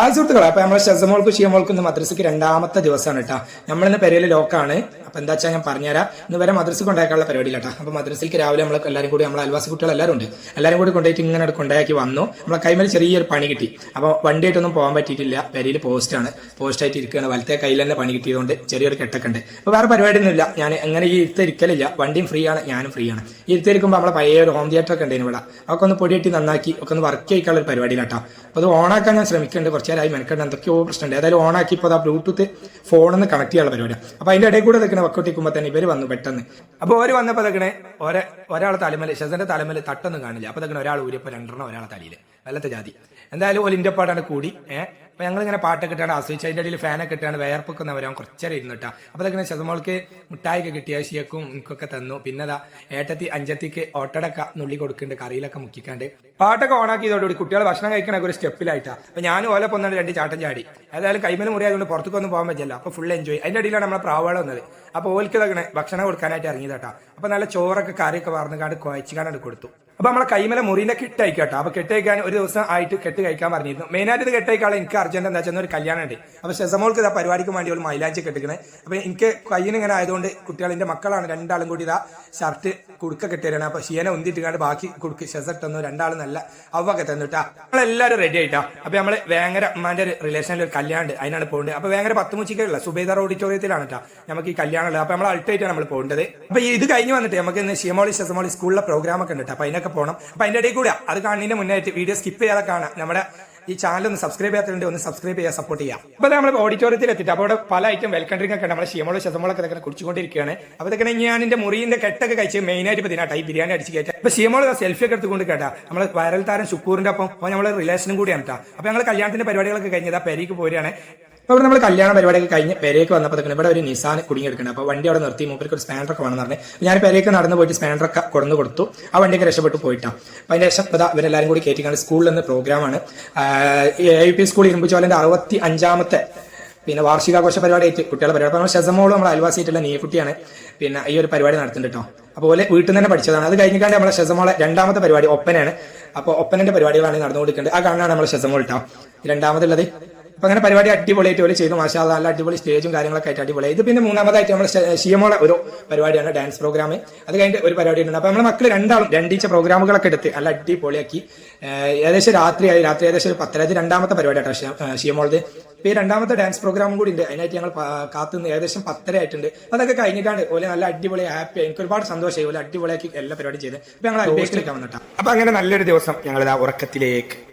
ആ സുഹൃത്തുക്കളെ അപ്പൊ നമ്മളെ ഷസമോൾക്കും ഷിയമോൾക്കും ഇന്ന് മദ്രസക്ക് രണ്ടാമത്തെ ദിവസമാണ് കേട്ടോ. നമ്മളിന്ന് പെരയിൽ ലോക്കാണ്. അപ്പൊ എന്താ വെച്ചാൽ ഞാൻ പറഞ്ഞുതരാം. ഇന്ന് വരെ മദ്രസക്ക് കൊണ്ടാക്കാനുള്ള പരിപാടിയില്ല കേട്ടോ. അപ്പൊ മദ്രസയ്ക്ക് രാവിലെ നമ്മൾ എല്ലാവരും കൂടി നമ്മളെ അൽവാസി കുട്ടികൾ എല്ലാവരും ഉണ്ട്. എല്ലാവരും കൂടി കൊണ്ടുപോയിട്ട് ഇങ്ങനെ കൊണ്ടാക്കി വന്നു. നമ്മളെ കൈമേൽ ചെറിയൊരു പണി കിട്ടി. അപ്പോൾ വണ്ടിയായിട്ടൊന്നും പോകാൻ പറ്റിയിട്ടില്ല. പെരയിൽ പോസ്റ്റ് ആണ്. പോസ്റ്റ് ആയിട്ട് ഇരിക്കുകയാണ് വലത്തെ കയ്യിൽ തന്നെ പണി കിട്ടിയതുകൊണ്ട് ചെറിയൊരു കെട്ടൊക്കെ ഉണ്ട്. അപ്പോൾ വേറെ പരിപാടിയൊന്നുമില്ല. ഞാൻ അങ്ങനെ ഈ ഇരുത്തിരിക്കലില്ല വണ്ടിയും ഫ്രീ ആണ്. ഞാനും ഫ്രീ ആണ്. ഇരുത്തിരിക്കുമ്പോൾ നമ്മളെ പഴയ ഒരു ഹോം തിയേറ്റർ ഒക്കെ ഉണ്ടായിരുന്നു ഇവിടെ. അതൊക്കെ ഒന്ന് പൊടിയിട്ട് നന്നാക്കി ഒക്കെ ഒന്ന് വർക്ക് ചെയ്യിക്കാനുള്ള ഒരു പരിപാടിയിലാട്ടോ അപ്പോൾ അത് ഓണാക്കാൻ ഞാൻ ശ്രമിക്കുന്നുണ്ട് കുറച്ച് നേരമായി മെനക്കെട്ട് എന്തൊക്കെയോ പ്രശ്നമുണ്ട്. ഏതായാലും ഓണാക്കി ഇപ്പോൾ ആ ബ്ലൂടൂത്ത് ഫോണിൽ നിന്ന് കണക്ട് ചെയ്യാനുള്ള പരിപാടി അപ്പോൾ അതിന്റെ ഇടയിൽ കൂടെ നിൽക്കുന്ന വക്കോട്ടിക്കുമ്പോൾ തന്നെ ഇവർ വന്നു പെട്ടെന്ന്. അപ്പോൾ ഓര് വന്നപ്പോൾ നിൽക്കണേ ഒരേ ഒരാളെ തലമല ശസന്റെ തലമല തട്ടൊന്നും കാണില്ല. അപ്പോൾ നിൽക്കണ ഒരാൾ ഊരിയപ്പോൾ രണ്ടെണ്ണം ഒരാളെ തലയിൽ വല്ലത്തെ ജാതി. എന്തായാലും ഒരു പാടാണ് കൂടി ഏഹ് അപ്പൊ ഞങ്ങളിങ്ങനെ പാട്ടൊക്കെ ഇട്ടാണ് ആസ്വദിച്ച് അതിന്റെ ഇടയിൽ ഫാനൊക്കെ ഇട്ടാണ് വേർപ്പൊക്കെ വരാൻ കുറച്ചേരം ഇരുന്നിട്ടാ. അപ്പോൾ അതൊക്കെ ശതമോൾക്ക് മിഠായിക്ക് കിട്ടിയ ശിയക്കും എനിക്കൊക്കെ തന്നു. പിന്നെ അതാ ഏട്ടത്തി അഞ്ചത്തിക്ക് ഓട്ടടക്ക നുള്ളി കൊടുക്കുന്നുണ്ട് കറിയിലൊക്കെ മുക്കിക്കാണ്ട്. പാട്ടൊക്കെ ഓണാക്കിയതോടുകൂടി കുട്ടികൾ ഭക്ഷണം കഴിക്കണൊക്കെ ഒരു സ്റ്റെപ്പിലായിട്ടാ. അപ്പൊ ഞാൻ ഓല പൊന്നാണ് രണ്ട് ചാട്ടം ചാടി. ഏതായാലും കൈമല മുറിയായതുകൊണ്ട് പുറത്തേക്കൊന്നും പോകാൻ പറ്റില്ല. അപ്പോൾ ഫുൾ എൻജോയ് അതിന്റെ ഇടയിലാണ് നമ്മളെ പ്രാവാള വന്നത്. അപ്പോൾ ഓൽക്ക് ഇതങ്ങനെ ഭക്ഷണം കൊടുക്കാനായിട്ട് ഇറങ്ങിയതാട്ടാ. അപ്പൊ നല്ല ചോറൊക്കെ കറിയൊക്കെ വാർന്നുകാണ്ട് കുഴച്ചുകാണ്ട് കൊടുത്തു. അപ്പൊ നമ്മളെ കൈമല മുറിന്റെ കെട്ട് അയക്കാട്ടോ അപ്പൊ കെട്ടയക്കാൻ ഒരു ദിവസം ആയിട്ട് കെട്ട് കഴിക്കാൻ പറഞ്ഞിരുന്നു. മെയിനായിട്ട് ഇത് കെട്ടയക്കാളെ എനിക്ക് അർജന്റ് എന്താ വെച്ചാൽ ഒരു കല്യാണം ഉണ്ട്. അപ്പൊ ഷെസമോൾക്ക് ഇതാ പരിപാടിക്ക് വേണ്ടി ഒരു മൈലാഞ്ചി കെട്ടിക്കണേ അപ്പൊ എനിക്ക് കയ്യിന് ഇങ്ങനെ ആയതുകൊണ്ട് കുട്ടികളിന്റെ മക്കളാണ് രണ്ടാളും കൂടി ഇതാ ഷർട്ട് കുടുക്ക കെട്ടിയാണ് അപ്പൊ ഷിയനെ ഉന്തിട്ട് ബാക്കി കുടുക്ക് ഷെസട്ട് തന്നു രണ്ടാളും നല്ല അവൊക്കെ തന്നിട്ടാ നമ്മളെല്ലാവരും റെഡി ആയിട്ടാ. അപ്പൊ നമ്മൾ വേങ്ങര അമ്മാന്റെ ഒരു റിലേഷനിൽ ഒരു കല്യാണം അതിനാണ് പോകേണ്ടത്. അപ്പൊ വേങ്ങര പത്ത് മുച്ചിക്കുള്ള സുബേദർ ഓഡിറ്റോറിയത്തിലാണ് കേട്ടോ നമുക്ക് ഈ കല്യാണം ഉള്ളത്. അപ്പൊ നമ്മൾ അൾട്ടായിട്ടാണ് നമ്മൾ പോകേണ്ടത്. അപ്പൊ ഇത് കഴിഞ്ഞ് വന്നിട്ട് നമുക്ക് ഇന്ന് ഷിയമോളി ഷെസമോളി സ്കൂളിലെ പ്രോഗ്രാം ഒക്കെ ഉണ്ട് അപ്പൊ അപ്പൊ അതിനൊക്കെ പോകണം അപ്പൊ അതിന്റെ ഇടയിൽ കൂടെ അത് കാണുന്നതിന് മുന്നായിട്ട് വീഡിയോ സ്കിപ്പ് ചെയ്യാതെ കാണാം. നമ്മുടെ ഈ ചാനൽ ഒന്ന് സബ്സ്ക്രൈബ് ചെയ്യാത്തതുകൊണ്ട് ഒന്ന് സബ്സ്ക്രൈബ് ചെയ്യാൻ സപ്പോർട്ട് ചെയ്യാം. അപ്പൊ നമ്മൾ ഓഡിറ്റോറിയത്തിൽ എത്തിയിട്ട് അപ്പോൾ അവിടെ പല ഐറ്റം വെൽക്കം ഡ്രിങ്ക് ഒക്കെ നമ്മുടെ ഷിയമോളോ ശതമോളൊക്കെ ഇതൊക്കെ കുടിച്ചുകൊണ്ടിരിക്കുകയാണ്. അപ്പൊ ഇതൊക്കെ ഞാൻ എന്റെ മുറിന്റെ കെട്ടൊക്കെ കഴിച്ച് മെയിൻ ആയിട്ട് ഇപ്പൊ ഇതിനാട്ടാ ഈ ബിരിയാണി അടിച്ച് കയറ്റാം. അപ്പൊ ഷിയമോൾ സെൽഫി ഒക്കെ എടുത്തുകൊണ്ട് കേട്ടാ. നമ്മൾ വൈറൽ താരം ശുക്കൂറിന്റെ ഒപ്പം അപ്പൊ നമ്മളെ റിലേഷനും കൂടിയാണ് കേട്ടോ അപ്പൊ ഞങ്ങൾ കല്യാണത്തിന്റെ പരിപാടികളൊക്കെ കഴിഞ്ഞത് പെരിക്ക് പോരുകയാണ്. അപ്പോൾ ഇവിടെ നമ്മൾ കല്യാണ പരിപാടിയൊക്കെ കഴിഞ്ഞ് പെരേക്ക് വന്നപ്പോൾ തന്നെ ഇവിടെ ഒരു നിസാൻ കുടുങ്ങിയെടുക്കണം അപ്പോൾ വണ്ടി അവിടെ നിർത്തി മൂപ്പർക്ക് ഒരു ഒക്കെ വേണമെന്ന് പറഞ്ഞു. ഞാൻ പെരേക്ക് നടന്നു പോയിട്ട് ഒക്കെ കൊടുന്നു കൊടുത്തു. ആ വണ്ടിയൊക്കെ രക്ഷപ്പെട്ട് പോയിട്ടാണ് അപ്പോൾ അതിന്റെ ശേഷം ഇതാ കൂടി കയറ്റിക്കാണ് സ്കൂളിൽ നിന്ന് പ്രോഗ്രാമാണ് എ പി സ്കൂൾ ഇരുമ്പുചോലന്റെ അറുപത്തി അഞ്ചാമത്തെ പിന്നെ വാർഷികാഘോഷ പരിപാടി ആയിട്ട് കുട്ടികളെ പരിപാടി. നമ്മൾ ഷെസമോളും നമ്മൾ നീ നീക്കുട്ടിയാണ് പിന്നെ ഈ ഒരു പരിപാടി നടത്തുന്നുണ്ട് കേട്ടോ അതുപോലെ വീട്ടിൽ നിന്ന് തന്നെ പഠിച്ചതാണ്. അത് കഴിഞ്ഞിട്ടാണ് നമ്മളെ ഷെസമോളെ രണ്ടാമത്തെ പരിപാടി ഒപ്പനയാണ്. അപ്പോൾ ഒപ്പനന്റെ പരിപാടികളാണ് നടന്നുകൊടുക്കേണ്ടത് ആ കാണാണ് നമ്മളെ ഷെസമോൾ കേട്ടോ രണ്ടാമതുള്ളത്. അപ്പൊ അങ്ങനെ പരിപാടി അടിപൊളിയായിട്ട് പോലെ ചെയ്തു. മാഷാ നല്ല അടിപൊളി സ്റ്റേജും കാര്യങ്ങളൊക്കെ ആയിട്ട് അടിപൊളി. ഇത് പിന്നെ മൂന്നാമതായിട്ട് നമ്മൾ ഷിയമോളെ ഒരു പരിപാടിയാണ് ഡാൻസ് പ്രോഗ്രാം അത് കഴിഞ്ഞിട്ട് ഒരു പരിപാടി ഉണ്ട്. അപ്പൊ നമ്മുടെ മക്കൾ രണ്ടാളും രണ്ടീച്ച പ്രോഗ്രാമുകളൊക്കെ എടുത്ത് നല്ല അടിപൊളിയാക്കി. ഏകദേശം രാത്രിയായി. രാത്രി ഏകദേശം ഒരു പത്തര രണ്ടാമത്തെ പരിപാടിയാണ് ഷിയമോളത് ഇപ്പൊ ഈ രണ്ടാമത്തെ ഡാൻസ് പ്രോഗ്രാമും കൂടി ഉണ്ട്. അതിനായിട്ട് ഞങ്ങൾ കാത്തു കാത്തുനിന്ന് ഏകദേശം പത്തര ആയിട്ടുണ്ട്. അതൊക്കെ കഴിഞ്ഞിട്ടാണ് ഓലെ നല്ല അടിപൊളി ഹാപ്പി എനിക്ക് ഒരുപാട് സന്തോഷമായി ഓലെ അടിപൊളിയാക്കി എല്ലാ പരിപാടിയും ചെയ്ത്. ഇപ്പൊ ഞങ്ങൾ ബേക്കിലേക്ക് വന്നിട്ടാണ് അപ്പൊ അങ്ങനെ നല്ലൊരു ദിവസം ഞങ്ങൾ ഉറക്കത്തിലേക്ക്